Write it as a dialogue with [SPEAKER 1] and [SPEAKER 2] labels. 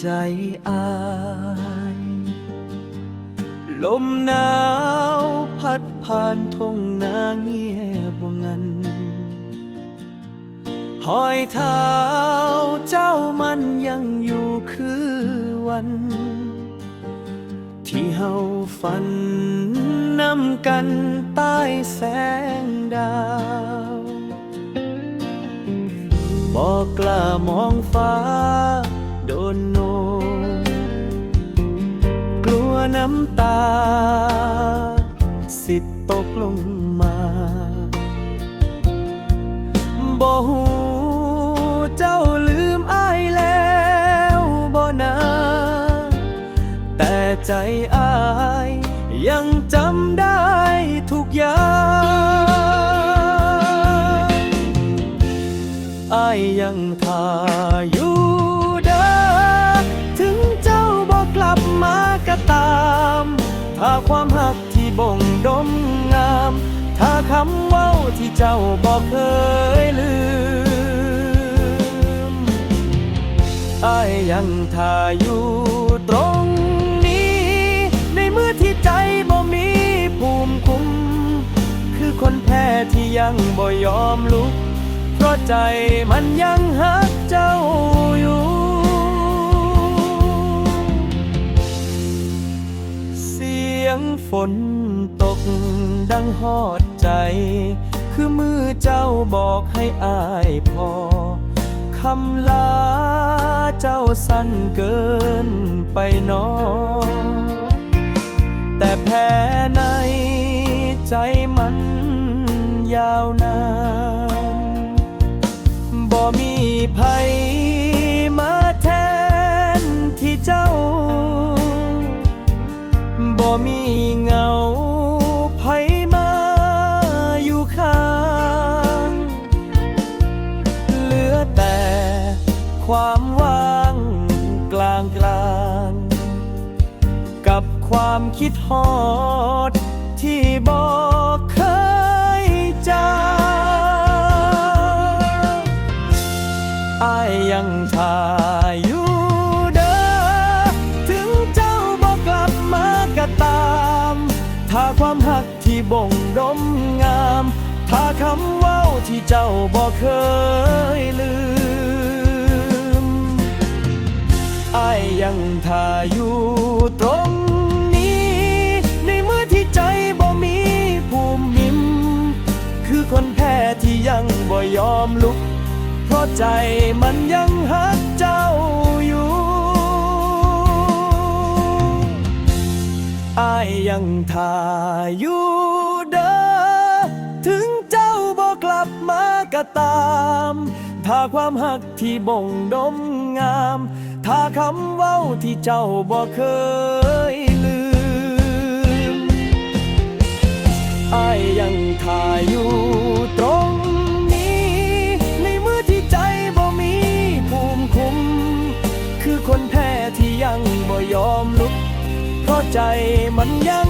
[SPEAKER 1] ใจอายลมหนาวพัดผ่านทงนาเงียบงันหอยเท้าเจ้ามันยังอยู่คือวัน ที่เฮาฝันนำกันใต้แสงดาวบอกกล้ามองฟ้า น้ำตา สิตกลงมาบ่หูเจ้าลืมอายแล้วบ่นาแต่ใจอายยังจำได้ทุกอย่างอายยังทาอยู่ ความหักที่บ่งดมงาม ถ้าคำเว้าที่เจ้าบอกเคยลืมอายยังท่าอยู่ตรงนี้ ในเมื่อที่ใจบ่มีภูมิคุ้ม คือคนแพ้ที่ยังบ่ยอมลุก เพราะใจมันยังหักเจ้าอยู่ ฝนตกดังหอดใจ คือมือเจ้าบอกให้อายพอคำลาเจ้าสั้นเกินไปหนอแต่แพ้ในใจมันยาวนานบ่มีภัย ความว่างกลางกลางกับความคิดฮอดที่บอกเคยจาอายยังท่าอยู่เด้อถึงเจ้าบอกกลับมาก็ตาม ถ้าความหักที่บ่งดมงาม ถ้าคำเว้าที่เจ้าบอกเคยลืม ยังท่าอยู่ตรงนี้ ในเมื่อที่ใจบ่มีภูมิหิม คือคนแพ้ที่ยังบ่ยอมลุก เพราะใจมันยังหักเจ้าอยู่ อายยังท่าอยู่เด้อ ถึงเจ้าบอกกลับมาก็ตาม ถ้าความหักที่บ่งดม งาม ถ้าคำเว้าที่เจ้าบอกเคยลืมอายยังท่าอยู่ตรงนี้ ในเมื่อที่ใจบ่มีภูมิคุ้ม คือคนแพ้ที่ยังบ่ยอมลุก เพราะใจมันยัง